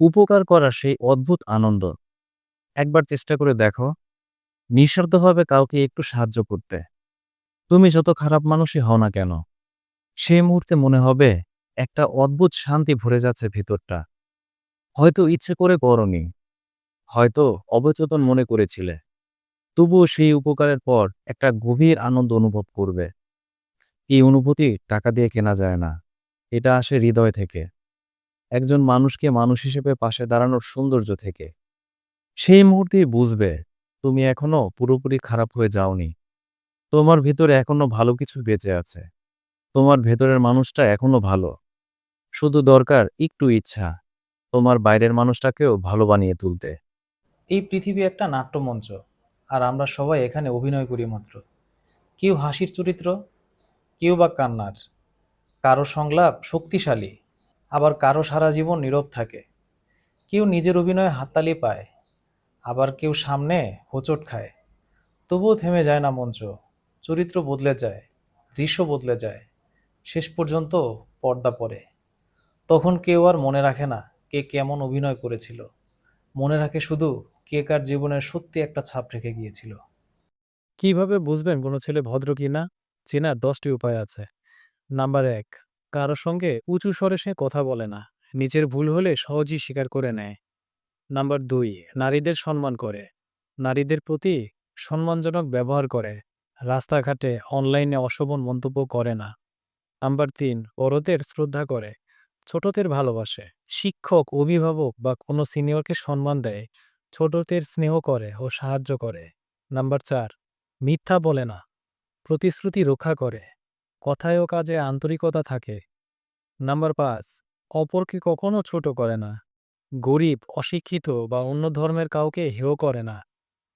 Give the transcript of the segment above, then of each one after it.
উপকার করার সেই অদ্ভুত আনন্দ। একবার চেষ্টা করে দেখো। নিঃস্বার্থভাবে কাউকে একটু সাহায্য করতে। তুমি যত খারাপ মানুষই হও না কেন সেই মুহূর্তে মনে হবে একটা অদ্ভুত শান্তি ভরে যাচ্ছে ভিতরটা। হয়তো ইচ্ছে করে করনি, হয়তো অবচেতন মনে করেছিলে। তবুও সেই উপকারের পর একটা গভীর আনন্দ অনুভব করবে। এই অনুভূতি টাকা দিয়ে কেনা যায় না। এটা আসে হৃদয় থেকে। একজন মানুষকে মানুষ হিসেবে পাশে দাঁড়ানোর সৌন্দর্য থেকে। সেই মুহূর্তেই বুঝবে, তুমি এখনও পুরোপুরি খারাপ হয়ে যাওনি। তোমার ভিতরে এখনও ভালো কিছু বেঁচে আছে। তোমার ভেতরের মানুষটা এখনও ভালো। শুধু দরকার একটু ইচ্ছা, তোমার বাইরের মানুষটাকেও ভালো বানিয়ে তুলতে। এই পৃথিবী একটা নাট্যমঞ্চ, আর আমরা সবাই এখানে অভিনয় করি মাত্র। কেউ হাসির চরিত্র, কেউ বা কান্নার। কারও সংলাপ শক্তিশালী। আবার কারও সারা জীবন নীরব থাকে। কেউ নিজের অভিনয়ে হাততালি পায়, আবার কেউ সামনে হোঁচট খায়। তবুও থেমে যায় না মঞ্চ, চরিত্র বদলে যায়, দৃশ্য বদলে যায়, শেষ পর্যন্ত পর্দা পড়ে। তখন কেউ আর মনে রাখে না কে কেমন অভিনয় করেছিল। মনে রাখে শুধু কে কার জীবনের সত্যি একটা ছাপ রেখে গিয়েছিল। কীভাবে বুঝবেন কোনো ছেলে ভদ্র কিনা? চেনার দশটি উপায় আছে। নাম্বার এক কারও সঙ্গে উঁচু স্বরে সে কথা বলে না। নিজের ভুল হলে সহজেই স্বীকার করে নেয়। নাম্বার দুই, নারীদের সম্মান করে। নারীদের প্রতি সম্মানজনক ব্যবহার করে। রাস্তাঘাটে অনলাইনে অশোভন মন্তব্য করে না। নাম্বার তিন বড়দের শ্রদ্ধা করে। ছোটদের ভালোবাসে। শিক্ষক, অভিভাবক বা কোনো সিনিয়রকে সম্মান দেয়। ছোটদের স্নেহ করে ও সাহায্য করে। নাম্বার চার, মিথ্যা বলে না। প্রতিশ্রুতি রক্ষা করে। কথায় ও কাজে আন্তরিকতা থাকে। নাম্বার পাঁচ, অপরকে কখনো ছোট করে না। গরিব, অশিক্ষিত বা অন্য ধর্মের কাউকে হেয় করে না।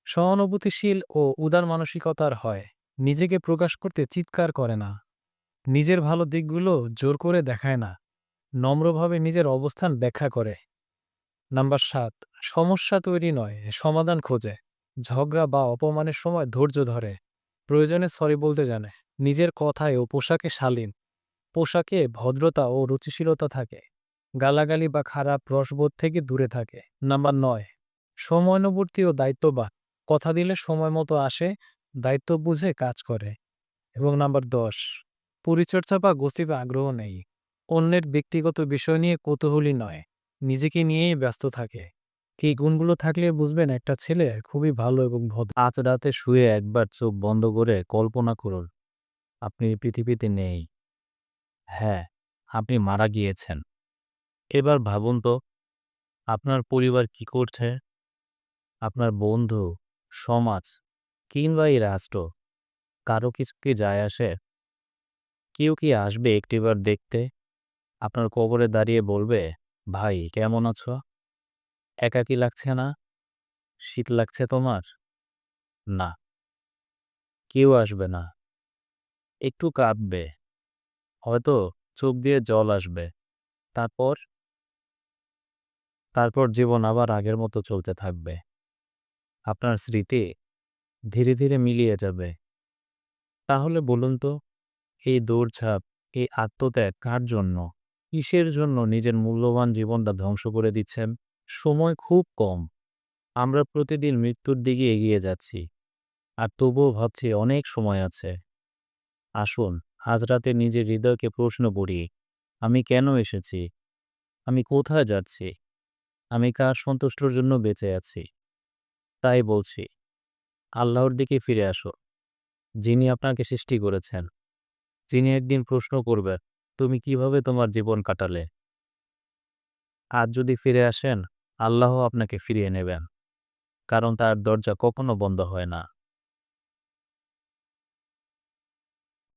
সহানুভূতিশীল ও উদার মানসিকতার হয়। নিজেকে প্রকাশ করতে চিৎকার করে না। নিজের ভালো দিকগুলো জোর করে দেখায় না। নম্রভাবে নিজের অবস্থান ব্যাখ্যা করে। নাম্বার সাত, সমস্যা তৈরি নয়, সমাধান খোঁজে। ঝগড়া বা অপমানের সময় ধৈর্য ধরে। প্রয়োজনে সরি বলতে জানে। নিজের কথায় ও পোশাকে শালীন। পোশাকে ভদ্রতা ও রুচিশীলতা থাকে। গালাগালি বা খারাপ রসবোধ থেকে দূরে থাকে। নাম্বার নয়, সময়ানুবর্তী ও দায়িত্ববান। কথা দিলে সময় মতো আসে, দায়িত্ব বুঝে কাজ করে। এবং নাম্বার দশ, পরিচর্যা বা গোসিপে আগ্রহ নেই। অন্যের ব্যক্তিগত বিষয় নিয়ে কৌতূহলী নয়। নিজেকে নিয়েই ব্যস্ত থাকে। এই গুণগুলো থাকলে বুঝবেন একটা ছেলে খুবই ভালো এবং ভদ্র। আজ রাতে শুয়ে একবার চোখ বন্ধ করে কল্পনা করুন। আপনি পৃথিবীতে নেই। হ্যাঁ আপনি মারা গিয়েছেন। এবার ভাবুন তো, আপনার পরিবার কি করছে? আপনার বন্ধু, সমাজ, কিংবা এই রাষ্ট্র, কারও কিছু কি যায় আসে? কেউ কি আসবে একটিবার দেখতে? আপনার কবরে দাঁড়িয়ে বলবে, ভাই, কেমন আছো? একাকী লাগছে না? শীত লাগছে তোমার? না। কেউ আসবে না। একটু কাঁদবে হয়তো চোখ দিয়ে জল আসবে। তারপর? তারপর জীবন আবার আগের মতো চলতে থাকবে। আপনার স্মৃতি ধীরে ধীরে মিলিয়ে যাবে। তাহলে বলুন তো, এই দৌড়ঝাঁপ, এই আত্মত্যাগ কার জন্য? কিসের জন্য নিজের মূল্যবান জীবনটা ধ্বংস করে দিচ্ছেন? সময় খুব কম। আমরা প্রতিদিন মৃত্যুর দিকে এগিয়ে যাচ্ছি। আর তবুও ভাবছি অনেক সময় আছে। আসুন, আজ রাতে নিজের হৃদয়কে প্রশ্ন করি, আমি কেন এসেছি? আমি কোথায় যাচ্ছি? আমি কার সন্তুষ্টর জন্য বেঁচে আছি? তাই বলছি, আল্লাহর দিকে ফিরে আসো। যিনি আপনাকে সৃষ্টি করেছেন, যিনি একদিন প্রশ্ন করবেন, তুমি কীভাবে তোমার জীবন কাটালে? আজ যদি ফিরে আসেন, আল্লাহ আপনাকে ফিরিয়ে নেবেন, কারণ তার দরজা কখনো বন্ধ হয় না।